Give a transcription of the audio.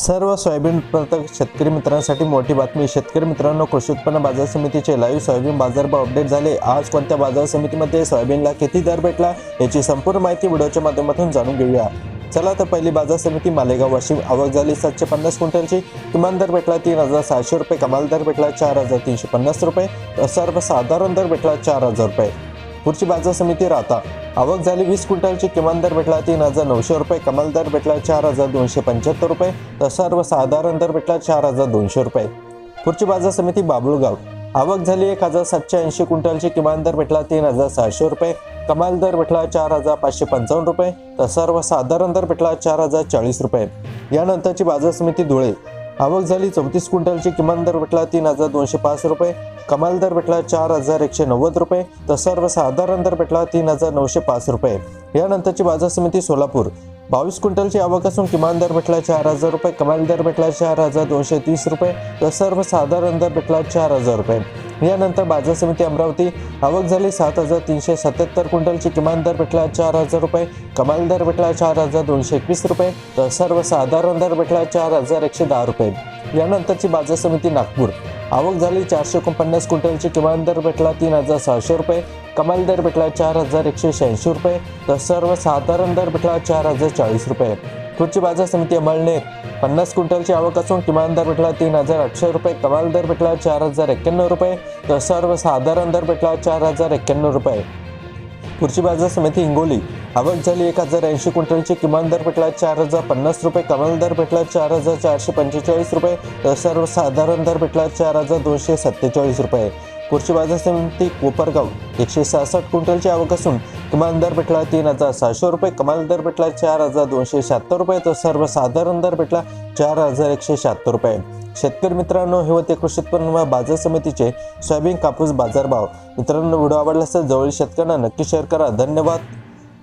सर्व सोयाबीन उत्पादक शेतकरी मित्रांसाठी मोठी बातमी. शेतकरी मित्रांनो कृषी उत्पन्न बाजार समितीचे लाईव्ह सोयाबीन बाजारभाव अपडेट झाले. आज कोणत्या बाजार समितीमध्ये सोयाबीनला किती दर भेटला याची संपूर्ण माहिती व्हिडिओच्या माध्यमातून जाणून घेऊया. चला तर पहिली बाजार समिती मालेगाव वाशिम आवक झाली. सातशे पन्नास क्विंटलची किमान दर भेटला तीन हजार सहाशे रुपये कमाल दर भेटला चार हजार तीनशे पन्नास रुपये तर सर्वसाधारण दर भेटला चार हजार रुपये. पुढची बाजार समिती राहता. आवक झाली वीस क्विंटलची किमान दर भेटला तीन हजार नऊशे रुपये. कमाल दर भेटला चार हजार दोनशे पंच्याहत्तर रुपये. तर सर्वसाधारण दर भेटला चार हजार दोनशे रुपये. पुढची बाजार समिती बाबुळगाव. आवक झाली एक हजार सातशे ऐंशी क्विंटलची किमान दर भेटला तीन हजार सहाशे रुपये. कमाल दर भेटला चार हजार पाचशे पंचावन्न रुपये. तर सर्वसाधारण दर भेटला चार हजार चाळीस रुपये. यानंतरची बाजार समिती धुळे. आवक झाली. चौतीस क्विंटलची किमान दर भेटला तीन हजार दोनशे पाच रुपये. कमाल दर भेटला चार हजार एकशे नव्वद रुपये. तर सर्वसाधारण दर भेटला तीन हजार नऊशे पाच रुपये. यानंतरची बाजार समिती सोलापूर. बावीस क्विंटलची आवक असून किमान दर भेटला चार हजार रुपये. कमाल दर भेटला चार हजार दोनशे तीस रुपये. तर सर्वसाधारण दर भेटला चार हजार रुपये. यानंतर बाजार समिती अमरावती आवक झाली सात हजार तीनशे सत्याहत्तर क्विंटलची किमान दर भेटला चार हजार रुपये कमाल दर भेटला चार हजार दोनशे एकवीस रुपये तर सर्वसाधारण दर भेटला चार हजार एकशे दहा रुपये. यानंतरची बाजार समिती नागपूर आवक झाली चारशे एकोणपन्नास क्विंटलची किमान दर भेटला तीन हजार सहाशे रुपये कमाल दर भेटला चार हजार एकशे शहाऐंशी रुपये तर सर्वसाधारण दर भेटला चार हजार चाळीस रुपये. कृषी बाजार समिती अमळनेर पन्नास क्विंटलची आवक असून किमान दर भेटला तीन हजार आठशे रुपये कमाल दर भेटला चार हजार एक्क्याण्णव रुपये तर सर्वसाधारण दर भेटला चार हजार एक्क्याण्णव रुपये. पुढची बाजार समिती हिंगोली आवक झाली एक हजार ऐंशी क्विंटलची किमान दर भेटला चार हजार पन्नास रुपये कमाल दर भेटला चार हजार चारशे पंचेचाळीस रुपये तर सर्वसाधारण दर भेटला चार हजार दोनशे सत्तेचाळीस रुपये. कृषी बाजार समिती कोपरगाव एकशे सहासष्ट क्विंटलची आवक असून किमान दर भेटला तीन हजार सहाशे रुपये कमाल दर भेटला चार हजार दोनशे शहात्तर रुपये तर सर्वसाधारण दर भेटला चार हजार एकशे शहात्तर रुपये. शेतकरी मित्रांनो हे होते कृषी उत्पन्न बाजार समितीचे सोयाबीन कापूस बाजारभाव. मित्रांनो व्हिडिओ आवडला असेल जवळील शेतकऱ्यांना नक्की शेअर करा. धन्यवाद.